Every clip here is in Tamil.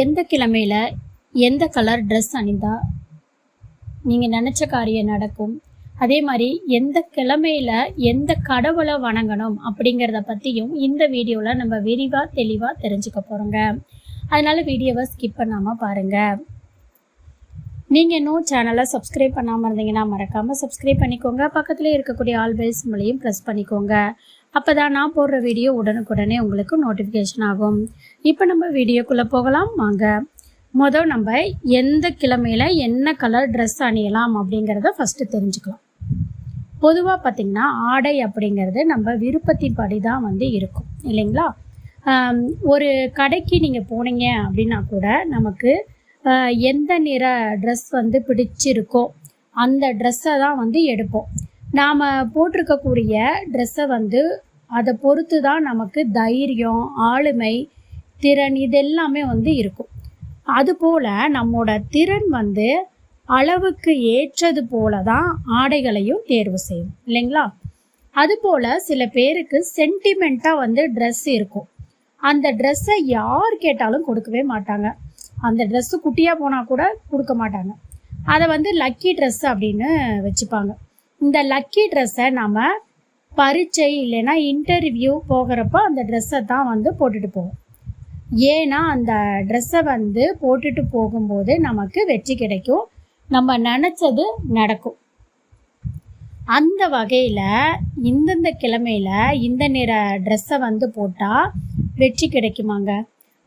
எந்த கிழமையில் எந்த கலர் ட்ரெஸ் அணிந்தா நீங்கள் நினச்ச காரியம் நடக்கும்? அதே மாதிரி எந்த கிழமையில எந்த கடவுளை வணங்கணும் அப்படிங்கிறத பற்றியும் இந்த வீடியோவில் நம்ம விரிவாக தெளிவாக தெரிஞ்சுக்க போகிறோங்க அதனால வீடியோவை ஸ்கிப் பண்ணாமல் பாருங்கள் நீங்கள் இன்னும் சேனலை சப்ஸ்கிரைப் பண்ணாமல் இருந்தீங்கன்னா மறக்காமல் சப்ஸ்கிரைப் பண்ணிக்கோங்க. பக்கத்தில் இருக்கக்கூடிய ஆல் பெல்ஸ் மூலையும் ப்ரெஸ் பண்ணிக்கோங்க. அப்போ தான் நான் போடுற வீடியோ உடனுக்குடனே உங்களுக்கு நோட்டிஃபிகேஷன் ஆகும். இப்போ நம்ம வீடியோக்குள்ளே போகலாம். வாங்க. மொதல் நம்ம எந்த கிழமையில் என்ன கலர் ட்ரெஸ் அணியலாம் அப்படிங்கிறத ஃபஸ்ட்டு தெரிஞ்சுக்கலாம். பொதுவாக பார்த்திங்கன்னா ஆடை அப்படிங்கிறது நம்ம விருப்பத்தின்படி தான் வந்து இருக்கும். இல்லைங்களா? ஒரு கடைக்கு நீங்கள் போனீங்க அப்படின்னா கூட நமக்கு எந்த நிற ட்ரெஸ் வந்து பிடிச்சிருக்கோ அந்த ட்ரெஸ்ஸை தான் வந்து எடுப்போம். நாம் போட்டிருக்கக்கூடிய ட்ரெஸ்ஸை வந்து அதை பொறுத்து தான் நமக்கு தைரியம் ஆளுமை திறன் இதெல்லாமே வந்து இருக்கும். அதுபோல் நம்மோட திறன் வந்து அளவுக்கு ஏற்றது போல தான் ஆடைகளையும் தேர்வு செய்யும். இல்லைங்களா? அதுபோல் சில பேருக்கு சென்டிமெண்ட்டாக வந்து ட்ரெஸ் இருக்கும். அந்த ட்ரெஸ்ஸை யார் கேட்டாலும் கொடுக்கவே மாட்டாங்க. அந்த ட்ரெஸ்ஸு குட்டியாக போனால் கூட கொடுக்க மாட்டாங்க. அதை வந்து லக்கி ட்ரெஸ் அப்படின்னு வச்சுப்பாங்க. இந்த லக்கி ட்ரெஸ்ஸை நம்ம பரீட்சை இல்லைன்னா இன்டர்வியூ போகிறப்ப அந்த ட்ரெஸ்ஸை தான் வந்து போட்டுட்டு போவோம். ஏன்னா அந்த ட்ரெஸ்ஸை வந்து போட்டுட்டு போகும்போது நமக்கு வெற்றி கிடைக்கும். நம்ம நினச்சது நடக்கும். அந்த வகையில் இந்தந்த கிழமையில் இந்த நிற ட்ரெஸ்ஸை வந்து போட்டால் வெற்றி கிடைக்குமாங்க?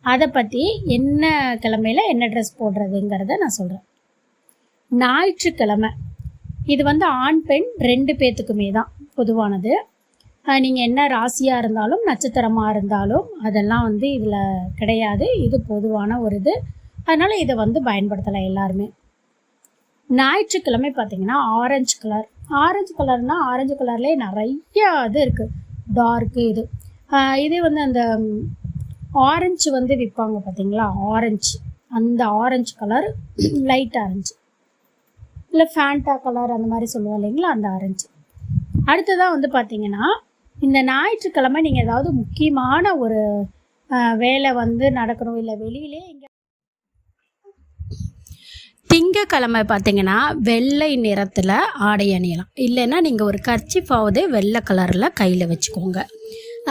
அதை பற்றி என்ன கிழமையில் என்ன ட்ரெஸ் போடுறதுங்கிறத நான் சொல்கிறேன் ஞாயிற்றுக்கிழமை. இது வந்து ஆண் பெண் ரெண்டு பேர்த்துக்குமே தான். பொதுவானது. நீங்கள் என்ன ராசியாக இருந்தாலும் நட்சத்திரமாக இருந்தாலும் அதெல்லாம் வந்து இதில் கிடையாது. இது பொதுவான ஒரு இது. அதனால் இதை வந்து பயன்படுத்தலாம் எல்லாருமே. ஞாயிற்றுக்கிழமை பார்த்தீங்கன்னா ஆரஞ்சு கலர் ஆரஞ்சு கலர்னால் ஆரஞ்சு கலர்லேயே நிறைய இது இருக்குது டார்க்கு இது. இதே வந்து அந்த ஆரஞ்சு வந்து விற்பாங்க பார்த்தீங்களா? ஆரஞ்சு அந்த ஆரஞ்சு கலர் லைட் ஆரஞ்சு இல்லை ஃபேண்டா கலர் அந்த மாதிரி சொல்லுவோம் இல்லைங்களா? அந்த ஆரஞ்சு அடுத்ததாக வந்து பார்த்தீங்கன்னா இந்த ஞாயிற்றுக்கிழமை நீங்கள் ஏதாவது முக்கியமான ஒரு வேலை வந்து நடக்கணும். இல்லை வெளியிலே எங்கே திங்கக்கிழமை பார்த்தீங்கன்னா வெள்ளை நிறத்தில் ஆடை அணியலாம். இல்லைன்னா நீங்கள் ஒரு கர்ச்சிஃபாவது வெள்ளை கலரில் கையில் வச்சுக்கோங்க.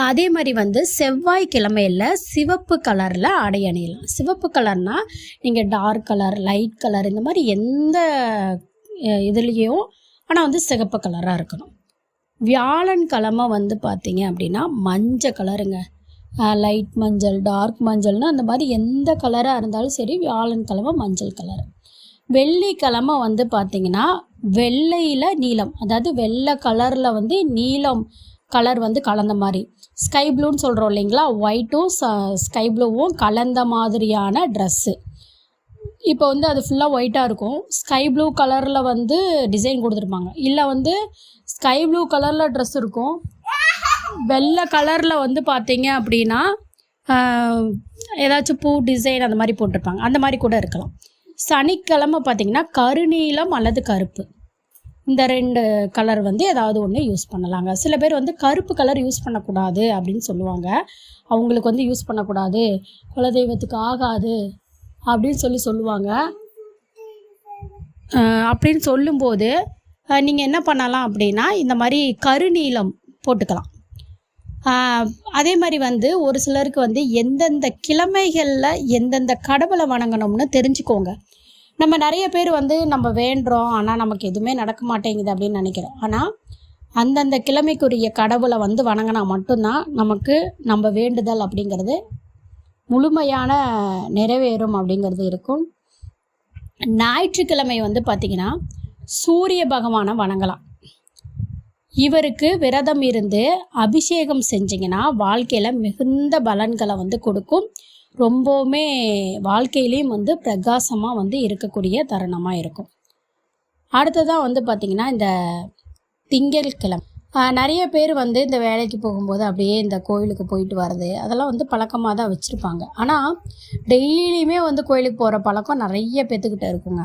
அதே மாதிரி வந்து செவ்வாய்க்கிழமையில் சிவப்பு கலரில் ஆடை அணியலாம். சிவப்பு கலர்னால் நீங்கள் டார்க் கலர் லைட் கலர் இந்த மாதிரி எந்த இதுலேயும் ஆனால் வந்து சிகப்பு கலராக இருக்கணும். வியாழன்கிழமை வந்து பார்த்தீங்க அப்படின்னா மஞ்சள் கலருங்க. லைட் மஞ்சள் டார்க் மஞ்சள்னு அந்த மாதிரி எந்த கலராக இருந்தாலும் சரி வியாழன்கிழமை மஞ்சள் கலர் வெள்ளிக்கிழமை வந்து பார்த்தீங்கன்னா வெள்ளையில் நீலம். அதாவது வெள்ளை கலரில் வந்து நீலம் கலர் வந்து கலந்த மாதிரி. ஸ்கை ப்ளூன்னு சொல்கிறோம் இல்லைங்களா? ஒயிட்டும் ஸ்கை ப்ளூவும் கலந்த மாதிரியான ட்ரெஸ்ஸு இப்போ வந்து அது ஃபுல்லாக ஒயிட்டாக இருக்கும். ஸ்கை ப்ளூ கலரில் வந்து டிசைன் கொடுத்துருப்பாங்க. இல்லை வந்து ஸ்கை ப்ளூ கலரில் ட்ரெஸ் இருக்கும். வெள்ளை கலரில் வந்து பார்த்தீங்க அப்படின்னா ஏதாச்சும் பூ டிசைன் அந்த மாதிரி போட்டிருப்பாங்க. அந்த மாதிரி கூட இருக்கலாம். சனிக்கிழமை பார்த்தீங்கன்னா கருநீலம் அல்லது கருப்பு. இந்த ரெண்டு கலர் வந்து ஏதாவது ஒன்று யூஸ் பண்ணலாங்க. சில பேர் வந்து கருப்பு கலர் யூஸ் பண்ணக்கூடாது அப்படின்னு சொல்லுவாங்க. அவங்களுக்கு வந்து யூஸ் பண்ணக்கூடாது. குலதெய்வத்துக்கு ஆகாது. அப்படின்னு சொல்லி சொல்லுவாங்க. அப்படின்னு சொல்லும்போது நீங்கள் என்ன பண்ணலாம் அப்படின்னா இந்த மாதிரி கருநீளம் போட்டுக்கலாம். அதே மாதிரி வந்து ஒரு சிலருக்கு வந்து எந்தெந்த கிழமைகளில் எந்தெந்த கடவுளை வணங்கணும்னு தெரிஞ்சுக்கோங்க. நம்ம நிறைய பேர் வந்து நம்ம வேண்டுறோம் ஆனால் நமக்கு எதுவுமே நடக்க மாட்டேங்குது அப்படின்னு நினைக்கிறோம். ஆனால் அந்தந்த கிழமைக்குரிய கடவுளை வந்து வணங்கினா மட்டும்தான் நமக்கு நம்ம வேண்டுதல் அப்படிங்கிறது முழுமையான நிறைவேறும் அப்படிங்கிறது இருக்கும். ஞாயிற்றுக்கிழமை வந்து பார்த்திங்கன்னா சூரிய பகவானை வணங்கலாம். இவருக்கு விரதம் இருந்து அபிஷேகம் செஞ்சிங்கன்னா வாழ்க்கையில் மிகுந்த பலன்களை வந்து கொடுக்கும். ரொம்பவுமே வாழ்க்கையிலையும் வந்து பிரகாசமாக வந்து இருக்கக்கூடிய தருணமாக இருக்கும். அடுத்ததாக வந்து பார்த்திங்கன்னா இந்த திங்கட்கிழமை கிழமை. நிறைய பேர் வந்து இந்த வேலைக்கு போகும்போது அப்படியே இந்த கோயிலுக்கு போயிட்டு வர்றது அதெல்லாம் வந்து பழக்கமாக தான் வச்சுருப்பாங்க. ஆனால் டெய்லியுமே வந்து கோயிலுக்கு போகிற பழக்கம் நிறைய பேத்துக்கிட்ட இருக்குங்க.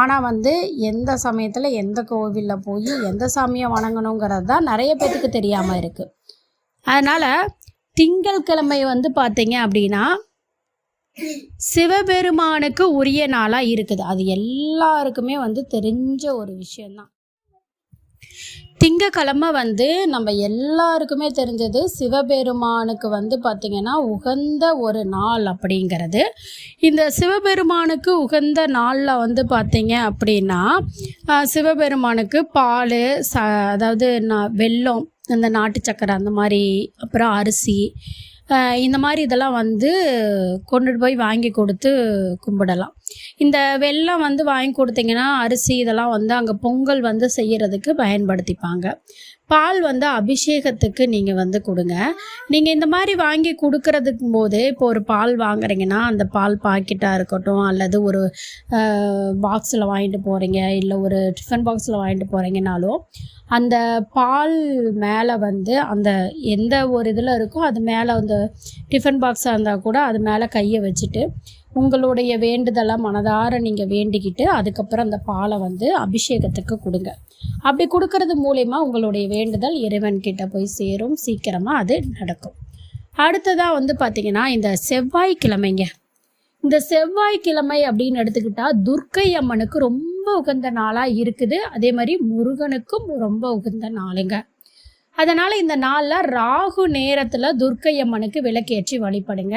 ஆனால் வந்து எந்த சமயத்தில் எந்த கோவிலில் போய் எந்த சாமியை வணங்கணுங்கிறது தான் நிறைய பேர்த்துக்கு தெரியாமல் இருக்குது அதனால் திங்கட்கிழமை வந்து பார்த்தீங்க அப்படின்னா சிவபெருமானுக்கு உரிய நாளாக இருக்குது. அது எல்லாருக்குமே வந்து தெரிஞ்ச ஒரு விஷயந்தான் திங்கக்கிழமை வந்து நம்ம எல்லாருக்குமே தெரிஞ்சது சிவபெருமானுக்கு வந்து பார்த்திங்கன்னா உகந்த ஒரு நாள் அப்படிங்கிறது. இந்த சிவபெருமானுக்கு உகந்த நாளில் வந்து பார்த்திங்க அப்படின்னா சிவபெருமானுக்கு பால் ச அதாவது நான் வெல்லம் இந்த நாட்டு சக்கரை அந்த மாதிரி அப்புறம் அரிசி இந்த மாதிரி இதெல்லாம் வந்து கொண்டுட்டு போய் வாங்கி கொடுத்து கும்பிடலாம். இந்த வெள்ளம் வந்து வாங்கி கொடுத்தீங்கன்னா அரிசி இதெல்லாம் வந்து அங்கே பொங்கல் வந்து செய்யறதுக்கு பயன்படுத்திப்பாங்க. பால் வந்து அபிஷேகத்துக்கு நீங்கள் வந்து கொடுங்க. நீங்கள் இந்த மாதிரி வாங்கி கொடுக்கறதுக்கு போது இப்போ ஒரு பால் வாங்குறீங்கன்னா அந்த பால் பாக்கெட்டாக இருக்கட்டும் அல்லது ஒரு பாக்ஸில் வாங்கிட்டு போகிறீங்க இல்லை ஒரு டிஃபன் பாக்ஸில் வாங்கிட்டு போகிறீங்கனாலும் அந்த பால் மேலே வந்து அந்த எந்த ஒரு இதில் இருக்கோ அது மேலே அந்த டிஃபன் பாக்ஸாக இருந்தால் கூட அது மேலே கையை வச்சுட்டு உங்களுடைய வேண்டுதலை மனதார நீங்கள் வேண்டிக்கிட்டு அதுக்கப்புறம் அந்த பாலை வந்து அபிஷேகத்துக்கு கொடுங்க. அப்படி கொடுக்கறது மூலயமா உங்களுடைய வேண்டுதல் இறைவன்கிட்ட போய் சேரும். சீக்கிரமாக அது நடக்கும். அடுத்ததாக வந்து பார்த்திங்கன்னா இந்த செவ்வாய்க்கிழமைங்க. இந்த செவ்வாய்க்கிழமை அப்படின்னு எடுத்துக்கிட்டா துர்க்கை அம்மனுக்கு ரொம்ப உகந்த நாளாக இருக்குது. அதே மாதிரி முருகனுக்கும் ரொம்ப உகந்த நாளுங்க. அதனால் இந்த நாளில் ராகு நேரத்தில் துர்க்கை அம்மனுக்கு விளக்கேற்றி வழிபடுங்க.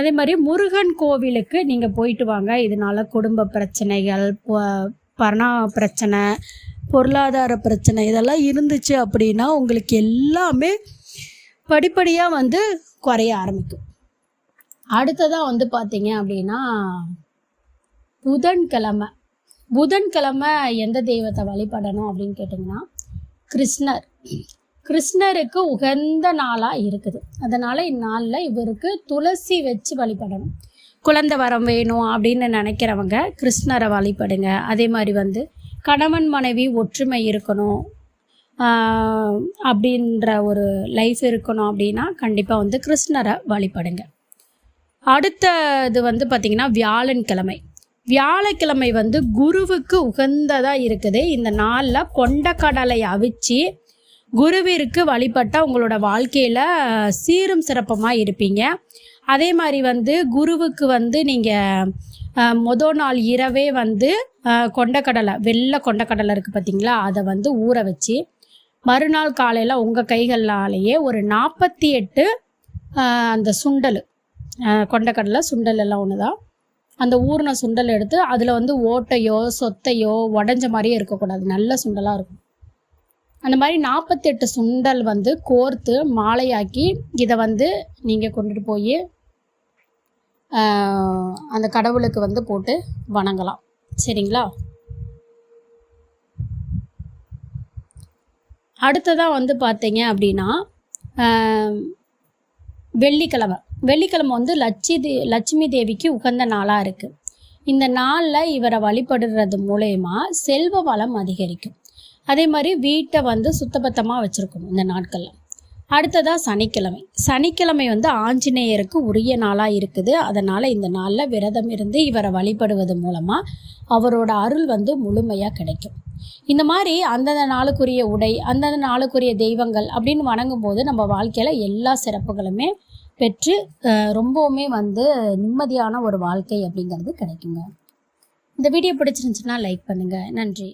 அதே மாதிரி முருகன் கோவிலுக்கு நீங்கள் போயிட்டு வாங்க. இதனால குடும்ப பிரச்சனைகள் ப- பண பிரச்சனை பொருளாதார பிரச்சனை இதெல்லாம் இருந்துச்சு அப்படின்னா உங்களுக்கு எல்லாமே படிப்படியாக வந்து குறைய ஆரம்பிக்கும். அடுத்ததாக வந்து பார்த்தீங்க அப்படின்னா புதன்கிழமை. புதன்கிழமை எந்த தெய்வத்தை வழிபடணும் அப்படின்னு கேட்டிங்கன்னா கிருஷ்ணர். கிருஷ்ணருக்கு உகந்த நாளாக இருக்குது. அதனால் இந்நாளில் இவருக்கு துளசி வச்சு வழிபடணும். குழந்தை வரம் வேணும் அப்படின்னு நினைக்கிறவங்க கிருஷ்ணரை வழிபடுங்க. அதே மாதிரி வந்து கணவன் மனைவி ஒற்றுமை இருக்கணும். அப்படின்ற ஒரு லைஃப் இருக்கணும் அப்படின்னா கண்டிப்பாக வந்து கிருஷ்ணரை வழிபடுங்க. அடுத்தது வந்து பார்த்திங்கன்னா வியாழன்கிழமை வியாழக்கிழமை வந்து குருவுக்கு உகந்ததாக இருக்குது. இந்த நாளில் கொண்டக்கடலை அவிச்சு குருவிற்கு வழிபட்டால் உங்களோட வாழ்க்கையில் சீரும் சிறப்பமாக இருப்பீங்க. அதே மாதிரி வந்து குருவுக்கு வந்து நீங்கள் மொதல் நாள் இரவே வந்து கொண்டக்கடலை வெள்ளை கொண்டக்கடலை இருக்குது பார்த்தீங்களா அதை வந்து ஊற வச்சு மறுநாள் காலையில் உங்கள் கைகளாலேயே ஒரு நாற்பத்தி எட்டு அந்த சுண்டல் கொண்டக்கடலை சுண்டல் எல்லாம் ஒன்று தான் அந்த ஊறின சுண்டல் எடுத்து அதில் வந்து ஓட்டையோ சொத்தையோ உடஞ்ச மாதிரியே இருக்கக்கூடாது. நல்ல சுண்டலாக இருக்கும். அந்த மாதிரி நாற்பத்தெட்டு சுண்டல் வந்து கோர்த்து மாலையாக்கி இதை வந்து நீங்கள் கொண்டுட்டு போய் அந்த கடவுளுக்கு வந்து போட்டு வணங்கலாம். சரிங்களா? அடுத்ததாக வந்து பார்த்தீங்க அப்படின்னா வெள்ளிக்கிழமை. வெள்ளிக்கிழமை வந்து லட்சி தே லட்சுமி தேவிக்கு உகந்த நாளாக இருக்குது இந்த நாளில் இவரை வழிபடுறது மூலயமா செல்வ வளம் அதிகரிக்கும். அதே மாதிரி வீட்டை வந்து சுத்தபத்தமாக வச்சுருக்கணும் இந்த நாட்களில். அடுத்ததாக சனிக்கிழமை. சனிக்கிழமை வந்து ஆஞ்சநேயருக்கு உரிய நாளாக இருக்குது. அதனால் இந்த நாளில் விரதம் இருந்து இவரை வழிபடுவது மூலமாக அவரோட அருள் வந்து முழுமையாக கிடைக்கும். இந்த மாதிரி அந்தந்த நாளுக்குரிய உடை அந்தந்த நாளுக்குரிய தெய்வங்கள் அப்படின்னு வணங்கும் போது நம்ம வாழ்க்கையில் எல்லா சிறப்புகளுமே பெற்று ரொம்பவுமே வந்து நிம்மதியான ஒரு வாழ்க்கை அப்படிங்கிறது கிடைக்குங்க. இந்த வீடியோ பிடிச்சிருந்துச்சுன்னா லைக் பண்ணுங்கள் நன்றி.